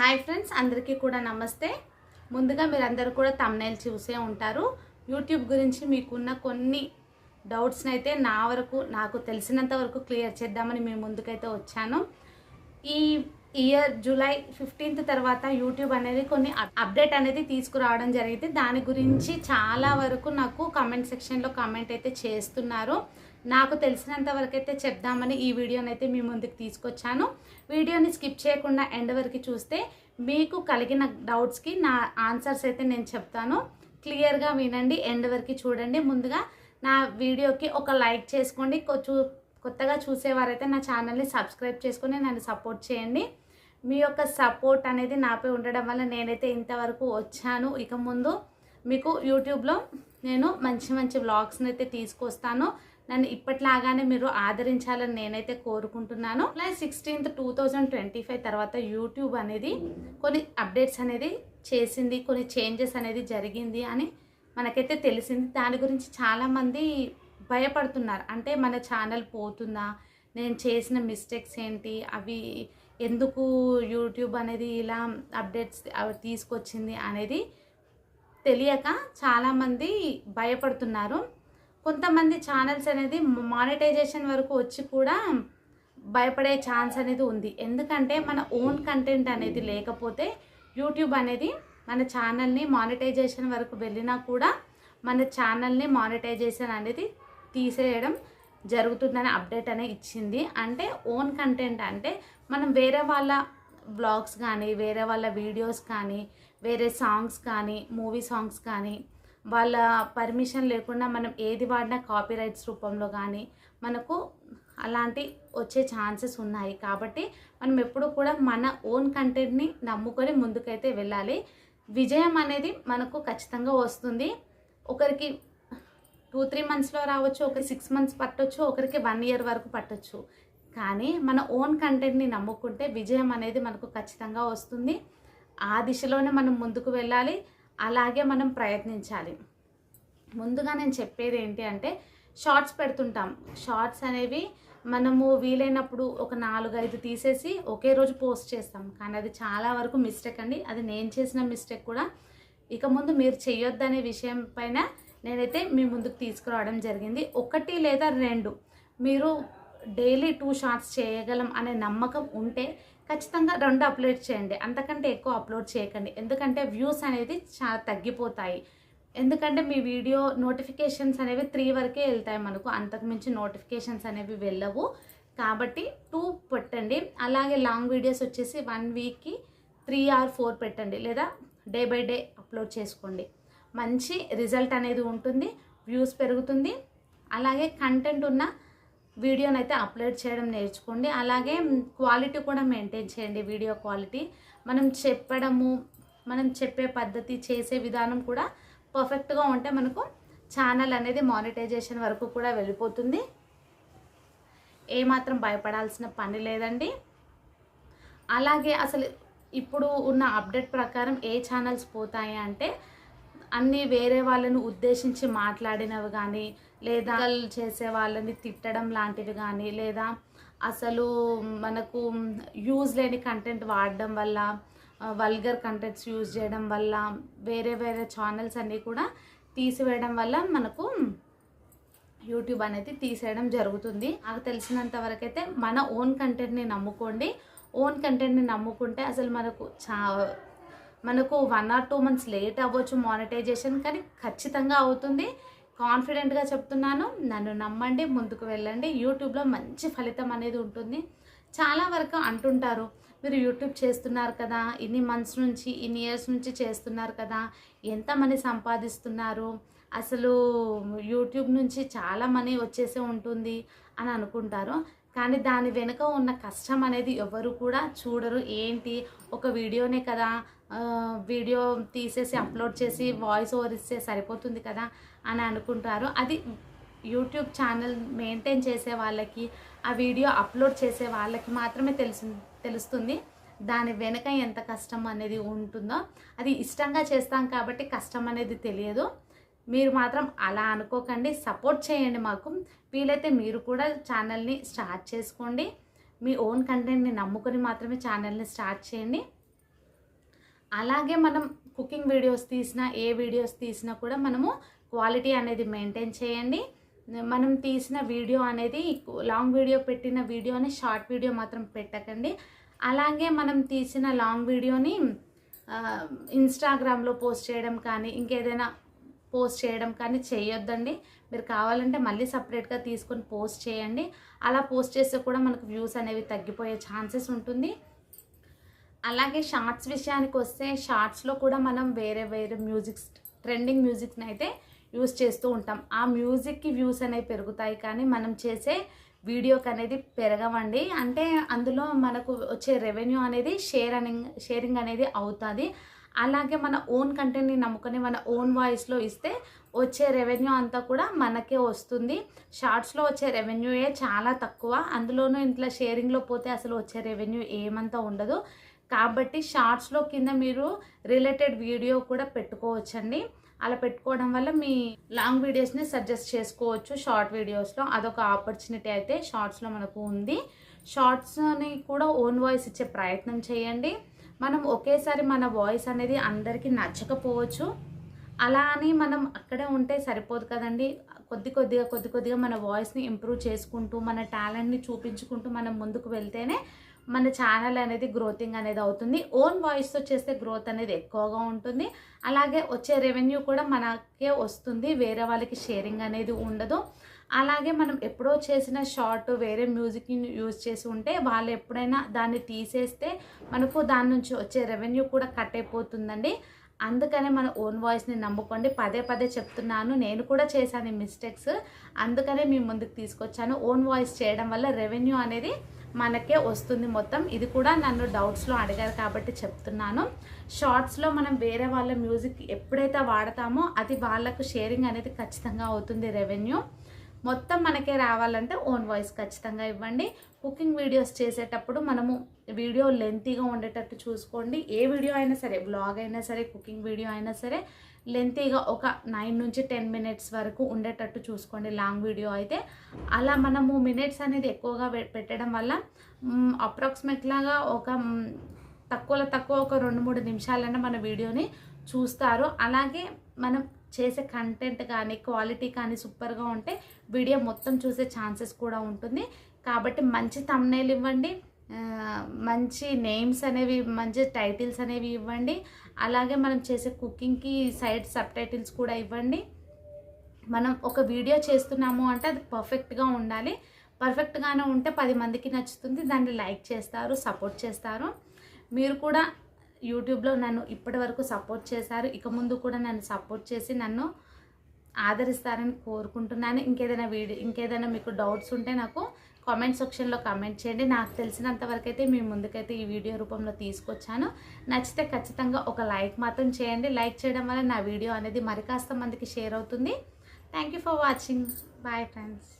Hi friends అందరికీ కూడా నమస్తే. ముందుగా మీరందరూ కూడా తమ్నైల్ చూసే ఉంటారు. యూట్యూబ్ గురించి మీకున్న కొన్ని డౌట్స్ని అయితే నా వరకు నాకు తెలిసినంత వరకు క్లియర్ చేద్దామని మేము ముందుకైతే వచ్చాను. ఈ ఇయర్ జూలై ఫిఫ్టీన్త్ తర్వాత యూట్యూబ్ అనేది కొన్ని అప్- అప్డేట్ అనేది తీసుకురావడం జరిగింది. దాని గురించి చాలా వరకు నాకు కమెంట్ సెక్షన్లో కమెంట్ అయితే చేస్తున్నారు. నాకు తెలిసినంత వరకు అయితే చెప్దామని ఈ వీడియోని అయితే మీ ముందుకు తీసుకొచ్చాను. వీడియోని స్కిప్ చేయకుండా ఎండ్ వరకు చూస్తే మీకు కలిగిన డౌట్స్కి నా ఆన్సర్స్ అయితే నేను చెప్తాను. క్లియర్గా వినండి ఎండ్ వరకు చూడండి. ముందుగా నా వీడియోకి ఒక లైక్ చేసుకోండి. కొంచెం కొత్తగా చూసేవారైతే నా ఛానల్ని సబ్స్క్రైబ్ చేసుకుని నన్ను సపోర్ట్ చేయండి. మీ యొక్క సపోర్ట్ అనేది నాపై ఉండడం వల్ల నేనైతే ఇంతవరకు వచ్చాను. ఇక ముందు మీకు యూట్యూబ్లో నేను మంచి మంచి వ్లాగ్స్ని అయితే తీసుకొస్తాను. నన్ను ఇప్పట్లాగానే మీరు ఆదరించాలని నేనైతే కోరుకుంటున్నాను. అలా sixteenth two thousand twenty five తర్వాత యూట్యూబ్ అనేది కొన్ని అప్డేట్స్ అనేది చేసింది కొన్ని చేంజెస్ అనేది జరిగింది అని మనకైతే తెలిసింది. దాని గురించి చాలామంది భయపడుతున్నారు. అంటే మన ఛానల్ పోతుందా? నేను చేసిన మిస్టేక్స్ ఏంటి? అవి ఎందుకు యూట్యూబ్ అనేది ఇలా అప్డేట్స్ అవి తీసుకొచ్చింది అనేది తెలియక చాలామంది భయపడుతున్నారు. కొంతమంది ఛానల్స్ అనేది మానిటైజేషన్ వరకు వచ్చి కూడా భయపడే ఛాన్స్ అనేది ఉంది. ఎందుకంటే మన ఓన్ కంటెంట్ అనేది లేకపోతే యూట్యూబ్ అనేది మన ఛానల్ని మానిటైజేషన్ వరకు వెళ్ళినా కూడా మన ఛానల్ని మానిటైజేషన్ అనేది తీసేయడం జరుగుతుందని అప్డేట్ అనేది ఇచ్చింది. అంటే ఓన్ కంటెంట్ అంటే మనం వేరే వాళ్ళ బ్లాగ్స్ కానీ వేరే వాళ్ళ వీడియోస్ కానీ వేరే సాంగ్స్ కానీ మూవీ సాంగ్స్ కానీ వాళ్ళ పర్మిషన్ లేకుండా మనం ఏది వాడినా కాపీ రైట్స్ రూపంలో కానీ మనకు అలాంటి వచ్చే ఛాన్సెస్ ఉన్నాయి. కాబట్టి మనం ఎప్పుడు కూడా మన ఓన్ కంటెంట్ని నమ్ముకొని ముందుకైతే వెళ్ళాలి. విజయం అనేది మనకు ఖచ్చితంగా వస్తుంది. ఒకరికి టూ త్రీ మంత్స్లో రావచ్చు ఒకరికి సిక్స్ మంత్స్ పట్టొచ్చు ఒకరికి వన్ ఇయర్ వరకు పట్టొచ్చు. కానీ మన ఓన్ కంటెంట్ని నమ్ముకుంటే విజయం అనేది మనకు ఖచ్చితంగా వస్తుంది. ఆ దిశలోనే మనం ముందుకు వెళ్ళాలి. అలాగే మనం ప్రయత్నించాలి. ముందుగా నేను చెప్పేది ఏంటి అంటే షార్ట్స్ పెడుతుంటాం. షార్ట్స్ అనేవి మనము వీలైనప్పుడు ఒక నాలుగైదు తీసేసి ఒకే రోజు పోస్ట్ చేస్తాం. కానీ అది చాలా వరకు మిస్టేక్ అండి. అది నేను చేసిన మిస్టేక్ కూడా. ఇక ముందు మీరు చేయొద్దనే విషయం పైన నేనైతే మీ ముందుకు తీసుకురావడం జరిగింది. ఒకటి లేదా రెండు మీరు డైలీ టూ షార్ట్స్ చేయగలం అనే నమ్మకం ఉంటే ఖచ్చితంగా రెండు అప్లోడ్ చేయండి. అంతకంటే ఎక్కువ అప్లోడ్ చేయకండి. ఎందుకంటే వ్యూస్ అనేది చాలా తగ్గిపోతాయి. ఎందుకంటే మీ వీడియో నోటిఫికేషన్స్ అనేవి త్రీ వరకే వెళ్తాయి మనకు. అంతకుమించి నోటిఫికేషన్స్ అనేవి వెళ్ళవు. కాబట్టి టూ పెట్టండి. అలాగే లాంగ్ వీడియోస్ వచ్చేసి వన్ వీక్కి త్రీ ఆర్ ఫోర్ పెట్టండి. లేదా డే బై డే అప్లోడ్ చేసుకోండి. మంచి రిజల్ట్ అనేది ఉంటుంది. వ్యూస్ పెరుగుతుంది. అలాగే కంటెంట్ ఉన్న వీడియోని అయితే అప్లోడ్ చేయడం నేర్చుకోండి. అలాగే క్వాలిటీ కూడా మెయింటైన్ చేయండి వీడియో క్వాలిటీ. మనం చెప్పడము మనం చెప్పే పద్ధతి చేసే విధానం కూడా పర్ఫెక్ట్గా ఉంటే మనకు ఛానల్ అనేది మానిటైజేషన్ వరకు కూడా వెళ్ళిపోతుంది. ఏమాత్రం భయపడాల్సిన పని లేదండి. అలాగే అసలు ఇప్పుడు ఉన్న అప్డేట్ ప్రకారం ఏ ఛానల్స్ పోతాయి అంటే అన్నీ వేరే వాళ్ళని ఉద్దేశించి మాట్లాడినవి కానీ లేదా చేసే వాళ్ళని తిట్టడం లాంటివి కానీ లేదా అసలు మనకు యూజ్ లేని కంటెంట్ వాడడం వల్ల వల్గర్ కంటెంట్స్ యూజ్ చేయడం వల్ల వేరే వేరే ఛానల్స్ అన్నీ కూడా తీసివేయడం వల్ల మనకు యూట్యూబ్ అనేది తీసేయడం జరుగుతుంది. నాకు తెలిసినంత వరకైతే అయితే మన ఓన్ కంటెంట్ని నమ్ముకోండి. ఓన్ కంటెంట్ని నమ్ముకుంటే అసలు మనకు చా మనకు one or two months late అవ్వచ్చు మానిటైజేషన్ కానీ ఖచ్చితంగా అవుతుంది. కాన్ఫిడెంట్గా చెప్తున్నాను. నన్ను నమ్మండి ముందుకు వెళ్ళండి. యూట్యూబ్లో మంచి ఫలితం అనేది ఉంటుంది. చాలా వరకు అంటుంటారు మీరు యూట్యూబ్ చేస్తున్నారు కదా ఇన్ని మంత్స్ నుంచి ఇన్ని ఇయర్స్ నుంచి చేస్తున్నారు కదా ఎంత మనీ సంపాదిస్తున్నారు? అసలు యూట్యూబ్ నుంచి చాలా మనీ వచ్చేసే ఉంటుంది అని అనుకుంటారు. కానీ దాని వెనుక ఉన్న కష్టం అనేది ఎవరు కూడా చూడరు. ఏంటి? ఒక వీడియోనే కదా వీడియో తీసేసి అప్లోడ్ చేసి వాయిస్ ఓవర్ ఇస్తే సరిపోతుంది కదా అని అనుకుంటారు. అది యూట్యూబ్ ఛానల్ మెయింటైన్ చేసే వాళ్ళకి ఆ వీడియో అప్లోడ్ చేసే వాళ్ళకి మాత్రమే తెలుసు తెలుస్తుంది దాని వెనుక ఎంత కష్టం అనేది ఉంటుందో. అది ఇష్టంగా చేస్తాం కాబట్టి కష్టం అనేది తెలియదు. మీరు మాత్రం అలా అనుకోకండి. సపోర్ట్ చేయండి మాకు. వీలైతే మీరు కూడా ఛానల్ని స్టార్ట్ చేసుకోండి. మీ ఓన్ కంటెంట్ని నమ్ముకొని మాత్రమే ఛానల్ని స్టార్ట్ చేయండి. అలాగే మనం కుకింగ్ వీడియోస్ తీసినా ఏ వీడియోస్ తీసినా కూడా మనము క్వాలిటీ అనేది మెయింటైన్ చేయండి. మనం తీసిన వీడియో అనేది లాంగ్ వీడియో పెట్టిన వీడియోని షార్ట్ వీడియో మాత్రం పెట్టకండి. అలాగే మనం తీసిన లాంగ్ వీడియోని ఇన్స్టాగ్రామ్లో పోస్ట్ చేయడం కానీ ఇంకేదైనా పోస్ట్ చేయడం కానీ చేయొద్దండి. మీరు కావాలంటే మళ్ళీ సపరేట్గా తీసుకొని పోస్ట్ చేయండి. అలా పోస్ట్ చేస్తే కూడా మనకు వ్యూస్ అనేవి తగ్గిపోయే ఛాన్సెస్ ఉంటుంది. అలాగే షార్ట్స్ విషయానికి వస్తే షార్ట్స్లో కూడా మనం వేరే వేరే మ్యూజిక్స్ ట్రెండింగ్ మ్యూజిక్ని అయితే యూస్ చేస్తూ ఉంటాం. ఆ మ్యూజిక్కి వ్యూస్ అనేవి పెరుగుతాయి కానీ మనం చేసే వీడియోకి అనేది పెరగవండి. అంటే అందులో మనకు వచ్చే రెవెన్యూ అనేది షేర్ అని షేరింగ్ అనేది అవుతుంది. అలాగే మన ఓన్ కంటెంట్ని నమ్ముకొని మన ఓన్ వాయిస్లో ఇస్తే వచ్చే రెవెన్యూ అంతా కూడా మనకే వస్తుంది. షార్ట్స్లో వచ్చే రెవెన్యూయే చాలా తక్కువ. అందులోనూ ఇంట్లో షేరింగ్లో పోతే అసలు వచ్చే రెవెన్యూ ఏమంతా ఉండదు. కాబట్టి షార్ట్స్లో కింద మీరు రిలేటెడ్ వీడియో కూడా పెట్టుకోవచ్చండి. అలా పెట్టుకోవడం వల్ల మీ లాంగ్ వీడియోస్ని సజెస్ట్ చేసుకోవచ్చు. షార్ట్ వీడియోస్లో అదొక ఆపర్చునిటీ అయితే షార్ట్స్లో మనకు ఉంది. షార్ట్స్ని కూడా ఓన్ వాయిస్ ఇచ్చే ప్రయత్నం చేయండి. మనం ఒకేసారి మన వాయిస్ అనేది అందరికీ నచ్చకపోవచ్చు. అలా అని మనం అక్కడే ఉంటే సరిపోదు కదండి. కొద్ది కొద్దిగా కొద్ది కొద్దిగా మన వాయిస్ని ఇంప్రూవ్ చేసుకుంటూ మన టాలెంట్ని చూపించుకుంటూ మనం ముందుకు వెళ్తేనే మన ఛానల్ అనేది గ్రోతింగ్ అనేది అవుతుంది. ఓన్ వాయిస్తో చేస్తే గ్రోత్ అనేది ఎక్కువగా ఉంటుంది. అలాగే వచ్చే రెవెన్యూ కూడా మనకే వస్తుంది. వేరే వాళ్ళకి షేరింగ్ అనేది ఉండదు. అలాగే మనం ఎప్పుడో చేసిన షార్ట్ వేరే మ్యూజిక్ని యూజ్ చేసి ఉంటే వాళ్ళు ఎప్పుడైనా దాన్ని తీసేస్తే మనకు దాని నుంచి వచ్చే రెవెన్యూ కూడా కట్ అయిపోతుందండి. అందుకనే మన ఓన్ వాయిస్ని నమ్ముకోండి. పదే పదే చెప్తున్నాను. నేను కూడా చేశాను ఈ మిస్టేక్స్ అందుకనే మీ ముందుకు తీసుకొచ్చాను. ఓన్ వాయిస్ చేయడం వల్ల రెవెన్యూ అనేది మనకే వస్తుంది మొత్తం. ఇది కూడా నన్ను డౌట్స్లో అడిగారు కాబట్టి చెప్తున్నాను. షార్ట్స్లో మనం వేరే వాళ్ళ మ్యూజిక్ ఎప్పుడైతే వాడతామో అది వాళ్ళకు షేరింగ్ అనేది ఖచ్చితంగా అవుతుంది రెవెన్యూ మొత్తం మనకే రావాలంటే ఓన్ వాయిస్ ఖచ్చితంగా ఇవ్వండి. కుకింగ్ వీడియోస్ చేసేటప్పుడు మనము వీడియో లెంతీగా ఉండేటట్టు చూసుకోండి. ఏ వీడియో అయినా సరే బ్లాగ్ అయినా సరే కుకింగ్ వీడియో అయినా సరే లెంతీగా ఒక నైన్ నుంచి టెన్ మినిట్స్ వరకు ఉండేటట్టు చూసుకోండి లాంగ్ వీడియో అయితే. అలా మనము మినిట్స్ అనేది ఎక్కువగా పె- పెట్టడం వల్ల అప్రాక్సిమేట్ లాగా ఒక తక్కువలో తక్కువ ఒక రెండు మూడు నిమిషాలైనా మన వీడియోని చూస్తారు. అలాగే మనం చేసే కంటెంట్ కానీ క్వాలిటీ కానీ సూపర్గా ఉంటే వీడియో మొత్తం చూసే ఛాన్సెస్ కూడా ఉంటుంది. కాబట్టి మంచి తమ్నేలు ఇవ్వండి. మంచి నేమ్స్ అనేవి మంచి టైటిల్స్ అనేవి ఇవ్వండి. అలాగే మనం చేసే కుకింగ్కి సైడ్ సబ్ టైటిల్స్ కూడా ఇవ్వండి. మనం ఒక వీడియో చేస్తున్నాము అంటే అది పర్ఫెక్ట్గా ఉండాలి. పర్ఫెక్ట్గానే ఉంటే పది మందికి నచ్చుతుంది. దాన్ని లైక్ చేస్తారు సపోర్ట్ చేస్తారు. మీరు కూడా యూట్యూబ్లో నన్ను ఇప్పటి వరకు సపోర్ట్ చేశారు. ఇక ముందు కూడా నన్ను సపోర్ట్ చేసి నన్ను ఆదరిస్తారని కోరుకుంటున్నాను. ఇంకేదైనా వీడియో ఇంకేదైనా మీకు డౌట్స్ ఉంటే నాకు కామెంట్ సెక్షన్లో కామెంట్ చేయండి. నాకు తెలిసినంత వరకు అయితే మీ ముందుకైతే ఈ వీడియో రూపంలో తీసుకొచ్చాను. నచ్చితే ఖచ్చితంగా ఒక లైక్ మాత్రం చేయండి. లైక్ చేయడం వల్ల నా వీడియో అనేది మరి కాస్త మందికి షేర్ అవుతుంది. Thank you for watching bye friends